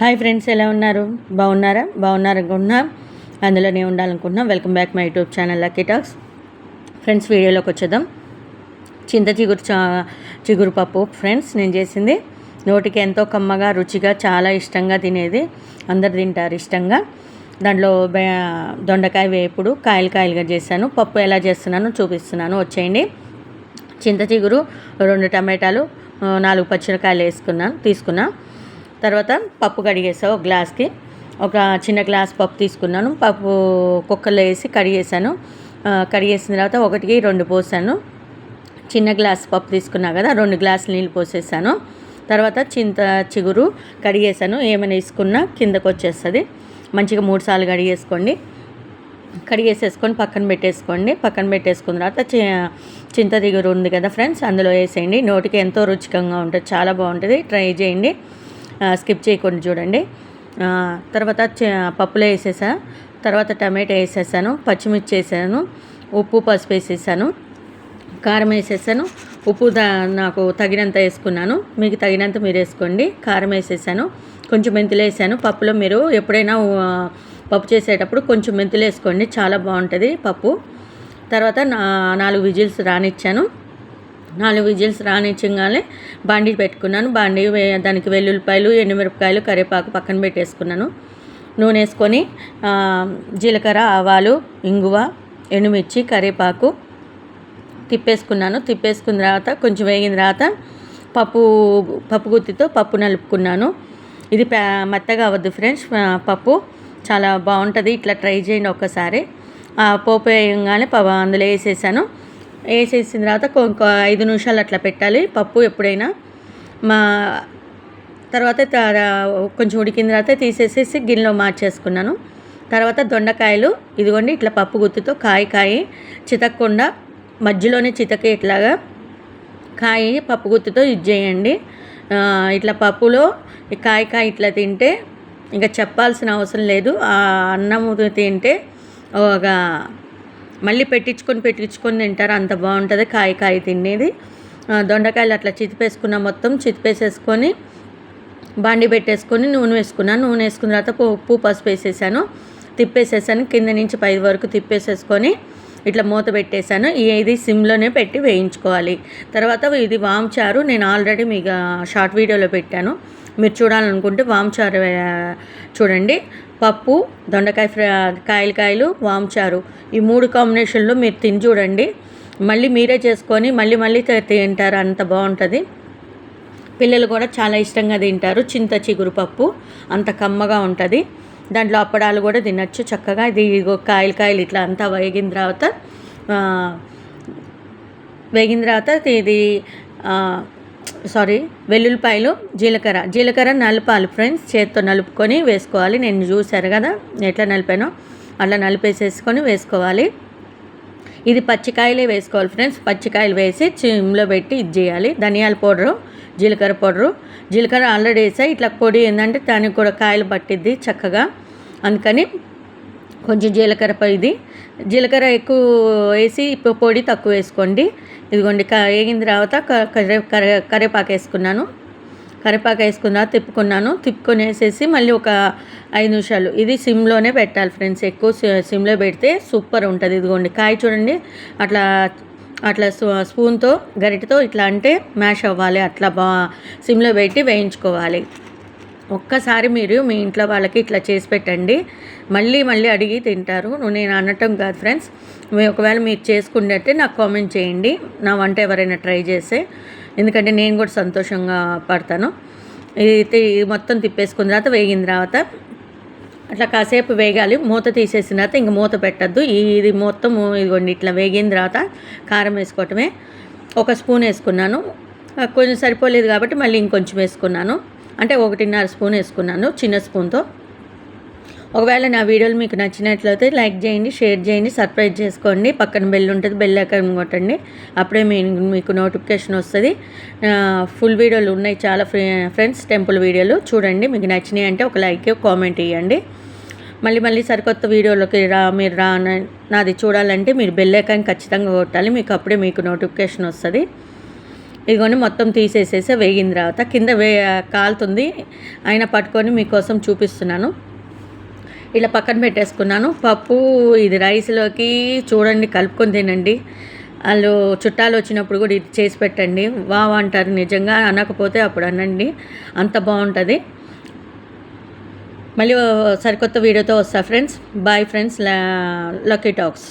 Hi friends ఎలా ఉన్నారు? బాగున్నారా? బాగున్నారనుకుంటున్నా అందులోనే ఉండాలనుకుంటున్నా. Welcome back my YouTube channel lucky talks. Friends వీడియోలోకి వచ్చేద్దాం. చింత చిగురు చా చిగురు పప్పు ఫ్రెండ్స్ నేను చేసింది. నోటికి ఎంతో కమ్మగా రుచిగా చాలా ఇష్టంగా తినేది. అందరు తింటారు ఇష్టంగా. దాంట్లో దొండకాయ వేపుడు కాయలు కాయలుగా చేశాను. పప్పు ఎలా చేస్తున్నానో చూపిస్తున్నాను. వచ్చేయండి. చింత చిగురు రెండు టమాటాలు నాలుగు పచ్చిమిరకాయలు వేసుకున్నాను తీసుకున్నాను తర్వాత పప్పు కడిగేసా ఒక గ్లాస్కి. ఒక చిన్న గ్లాస్ పప్పు తీసుకున్నాను. పప్పు కుక్కర్లో వేసి కడిగేసాను కడిగేసిన తర్వాత ఒకటికి రెండు పోసాను. చిన్న గ్లాస్ పప్పు తీసుకున్నా కదా రెండు గ్లాసులు నీళ్ళు పోసేసాను. తర్వాత చింత చిగురు కడిగేసాను ఏమైనా వేసుకున్నా కిందకు వచ్చేస్తుంది. మంచిగా మూడు సార్లు కడిగేసుకోండి. కడిగేసేసుకొని పక్కన పెట్టేసుకోండి. పక్కన పెట్టేసుకున్న తర్వాత చింత దిగురు ఉంది కదా ఫ్రెండ్స్ అందులో వేసేయండి. నోటికి ఎంతో రుచికంగా ఉంటుంది. చాలా బాగుంటుంది. ట్రై చేయండి. స్కిప్ చేయకుండా చూడండి. తర్వాత పప్పులో వేసేసా. తర్వాత టమాటా వేసేసాను పచ్చిమిర్చి వేసాను ఉప్పు పసుపు వేసేసాను కారం వేసేసాను ఉప్పు దా నాకు తగినంత వేసుకున్నాను. మీకు తగినంత మీరు వేసుకోండి. కారం వేసేసాను కొంచెం మెంతులు వేసాను. పప్పులో మీరు ఎప్పుడైనా పప్పు చేసేటప్పుడు కొంచెం మెంతులు వేసుకోండి. చాలా బాగుంటుంది పప్పు. తర్వాత నా నాలుగు విజిల్స్ రానిచ్చాను. నాలుగు విజిల్స్ రానిచ్చగానే బాండీ పెట్టుకున్నాను. బాండీ వే- దానికి వెల్లుల్లిపాయలు ఎండుమిరపకాయలు కరివేపాకు పక్కన పెట్టేసుకున్నాను. నూనె వేసుకొని జీలకర్ర ఆవాలు ఇంగువ ఎండుమిర్చి కరివేపాకు తిప్పేసుకున్నాను. తిప్పేసుకున్న తర్వాత కొంచెం వేగిన తర్వాత పప్పు పప్పు గుత్తితో పప్పు నలుపుకున్నాను. ఇది పే మెత్తగా అవ్వద్దు ఫ్రెండ్స్. పప్పు చాలా బాగుంటుంది. ఇట్లా ట్రై చేయండి ఒక్కసారి. పోపు వేయగానే ప అందులో వేసేసాను. వేసేసిన తర్వాత కొ- ఇంకో ఐదు నిమిషాలు అట్లా పెట్టాలి. పప్పు ఎప్పుడైనా. మా తర్వాత త- కొంచెం ఉడికిన తర్వాత తీసేసేసి గిన్నెలో మార్చేసుకున్నాను. తర్వాత దొండకాయలు ఇదిగోండి ఇట్లా పప్పు గుత్తితో కాయ కాయ చితక్కుండా మధ్యలోనే చితకే ఇట్లాగా కాయ పప్పు గుత్తితో ఇది చేయండి. ఇట్లా పప్పులో కాయ కాయ ఇట్లా తింటే ఇంకా చెప్పాల్సిన అవసరం లేదు. ఆ అన్నము తింటే ఒక మళ్ళీ పెట్టించుకొని పెట్టించుకొని తింటారు. అంత బాగుంటుంది కాయ కాయ తినేది. దొండకాయలు అట్లా చితిపేసుకున్న మొత్తం చితిపేసేసుకొని బాండి పెట్టేసుకొని నూనె వేసుకున్నాను నూనె వేసుకున్న తర్వాత ఉప్పు పసుపు వేసేసాను. తిప్పేసేసాను. కింద నుంచి పై వరకు తిప్పేసేసుకొని ఇట్లా మూత పెట్టేశాను ఈ- ఇది సిమ్లోనే పెట్టి వేయించుకోవాలి. తర్వాత ఇది వామ్ చారు నేను ఆల్రెడీ మీకు షార్ట్ వీడియోలో పెట్టాను. మీరు చూడాలనుకుంటే వామచారు చూడండి. పప్పు దొండకాయ ఫ్రై కాయలు కాయలు వామచారు ఈ మూడు కాంబినేషన్లో మీరు తిని చూడండి. మళ్ళీ మీరే చేసుకొని మళ్ళీ మళ్ళీ తింటారు అంత బాగుంటుంది. పిల్లలు కూడా చాలా ఇష్టంగా తింటారు. చింత చిగురు పప్పు అంత కమ్మగా ఉంటుంది. దాంట్లో అప్పడాలు కూడా తినచ్చు చక్కగా. ఇది కాయలు కాయలు ఇట్లా అంతా వేగిన తర్వాత వేగిన తర్వాత ఇది సారీ వెల్లుల్లిపాయలు జీలకర్ర. జీలకర్ర నలపాలి ఫ్రెండ్స్ చేత్తో నలుపుకొని వేసుకోవాలి. నేను చూశారు కదా ఎట్లా నలిపానో అట్లా నలిపేసేసుకొని వేసుకోవాలి. ఇది పచ్చికాయలే వేసుకోవాలి ఫ్రెండ్స్. పచ్చికాయలు వేసి చిమ్లో పెట్టి ఇది చేయాలి. ధనియాల పౌడరు జీలకర్ర పౌడరు. జీలకర్ర ఆల్రెడీ వేసా. ఇట్లా పొడి ఏంటంటే దానికి కూడా కాయలు పట్టిద్ది చక్కగా. అందుకని కొంచెం జీలకర్ర ఇది. జీలకర్ర ఎక్కువ వేసి పొడి తక్కువ వేసుకోండి. ఇదిగోండి క వేగిన తర్వాత కరే కర్రే కరివేపాకు వేసుకున్నాను. కరివేపాకు వేసుకున్నా తిప్పుకున్నాను. తిప్పుకొని వేసేసి మళ్ళీ ఒక ఐదు నిమిషాలు. ఇది సిమ్లోనే పెట్టాలి ఫ్రెండ్స్. ఎక్కువ సిమ్లో పెడితే సూపర్ ఉంటుంది. ఇదిగోండి కాయ చూడండి. అట్లా అట్లా స్పూ- స్పూన్తో గరిటతో ఇట్లా అంటే మ్యాష్ అవ్వాలి. అట్లా బా సిమ్లో పెట్టి వేయించుకోవాలి. ఒక్కసారి మీరు మీ ఇంట్లో వాళ్ళకి ఇట్లా చేసి పెట్టండి. మళ్ళీ మళ్ళీ అడిగి తింటారు. నేను అనటం కాదు ఫ్రెండ్స్. ఒకవేళ మీరు చేసుకున్నట్టే నాకు కామెంట్ చేయండి. నా వంట ఎవరైనా ట్రై చేస్తే. ఎందుకంటే నేను కూడా సంతోషంగా పడతాను. ఇది మొత్తం తిప్పేసుకున్న తర్వాత వేగిన తర్వాత అట్లా కాసేపు వేగాలి. మూత తీసేసిన తర్వాత ఇంక మూత పెట్టద్దు. ఇది మొత్తం ఇదిగోండి ఇట్లా వేగిన తర్వాత కారం వేసుకోవటమే. ఒక స్పూన్ వేసుకున్నాను. కొంచెం సరిపోలేదు కాబట్టి మళ్ళీ ఇంకొంచెం వేసుకున్నాను. అంటే ఒకటిన్నర స్పూన్ వేసుకున్నాను చిన్న స్పూన్తో. ఒకవేళ నా వీడియోలు మీకు నచ్చినట్లయితే లైక్ చేయండి షేర్ చేయండి సబ్స్క్రైబ్ చేసుకోండి. పక్కన బెల్ ఉంటుంది బెల్ ఐకాన్ కొట్టండి. అప్పుడే మీ మీకు నోటిఫికేషన్ వస్తుంది. ఫుల్ వీడియోలు ఉన్నాయి చాలా ఫ్రె- ఫ్రెండ్స్ టెంపుల్ వీడియోలు. చూడండి మీకు నచ్చినాయి అంటే ఒక లైక్ కామెంట్ ఇవ్వండి మళ్ళీ మళ్ళీ సరికొత్త వీడియోలోకి రా మీరు రా నాది చూడాలంటే మీరు బెల్ ఐకాన్ ఖచ్చితంగా కొట్టాలి. మీకు అప్పుడే మీకు నోటిఫికేషన్ వస్తుంది. ఇదిగోని మొత్తం తీసేసేసి వేగిన తర్వాత కింద వే కాలుతుంది. అయినా పట్టుకొని మీకోసం చూపిస్తున్నాను. ఇలా పక్కన పెట్టేసుకున్నాను. పప్పు ఇది రైస్లోకి చూడండి కలుపుకొని తినండి. వాళ్ళు చుట్టాలు వచ్చినప్పుడు కూడా ఇది చేసి పెట్టండి. వావ్ అంటారు నిజంగా అనకపోతే అప్పుడు అనండి. అంత బాగుంటుంది. మళ్ళీ సరికొత్త వీడియోతో వస్తా friends. Bye friends lucky talks.